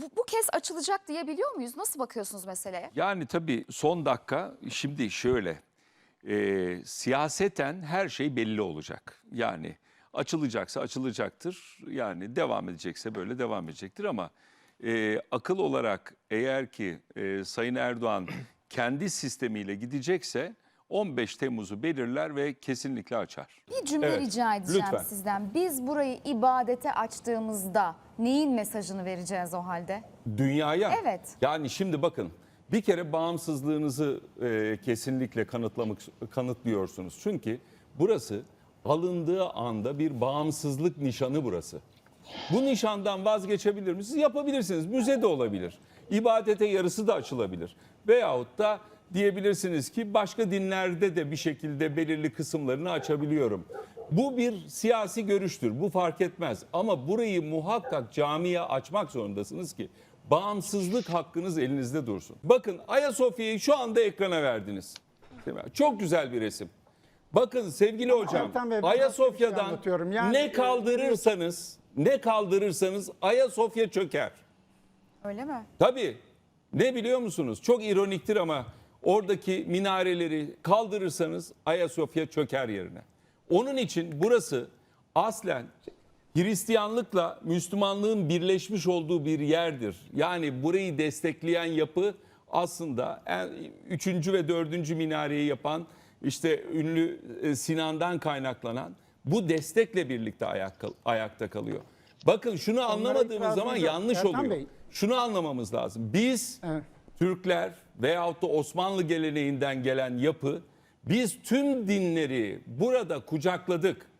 bu, bu kez açılacak diyebiliyor muyuz? Nasıl bakıyorsunuz meseleye? Yani tabii son dakika şimdi şöyle e, siyaseten her şey belli olacak. Yani açılacaksa açılacaktır. Yani devam edecekse böyle devam edecektir ama e, akıl olarak eğer ki e, Sayın Erdoğan kendi sistemiyle gidecekse 15 Temmuz'u belirler ve kesinlikle açar. Bir cümle Evet, rica edeceğim lütfen. sizden. Biz burayı ibadete açtığımızda neyin mesajını vereceğiz o halde? Dünyaya. Evet. Yani şimdi bakın bir kere bağımsızlığınızı e, kesinlikle kanıtlamak kanıtlıyorsunuz. Çünkü burası alındığı anda bir bağımsızlık nişanı burası. Bu nişandan vazgeçebilir misiniz? Yapabilirsiniz. Müze de olabilir. İbadete yarısı da açılabilir. Veyahut da diyebilirsiniz ki başka dinlerde de bir şekilde belirli kısımlarını açabiliyorum. Bu bir siyasi görüştür. Bu fark etmez. Ama burayı muhakkak camiye açmak zorundasınız ki bağımsızlık hakkınız elinizde dursun. Bakın Ayasofya'yı şu anda ekrana verdiniz. Değil mi? Çok güzel bir resim. Bakın sevgili hocam Bey, şey Ayasofya'dan anlatıyorum. Yani, ne e, kaldırırsanız ne kaldırırsanız Ayasofya çöker. Öyle mi? Tabii. Ne biliyor musunuz? Çok ironiktir ama oradaki minareleri kaldırırsanız Ayasofya çöker yerine. Onun için burası aslen Hristiyanlıkla Müslümanlığın birleşmiş olduğu bir yerdir. Yani burayı destekleyen yapı aslında en, üçüncü ve dördüncü minareyi yapan işte ünlü e, Sinan'dan kaynaklanan bu destekle birlikte ayak, ayakta kalıyor. Bakın şunu anlamadığımız zaman yanlış Ertan oluyor. Bey. Şunu anlamamız lazım. Biz Evet. Türkler veyahut da Osmanlı geleneğinden gelen yapı biz tüm dinleri burada kucakladık.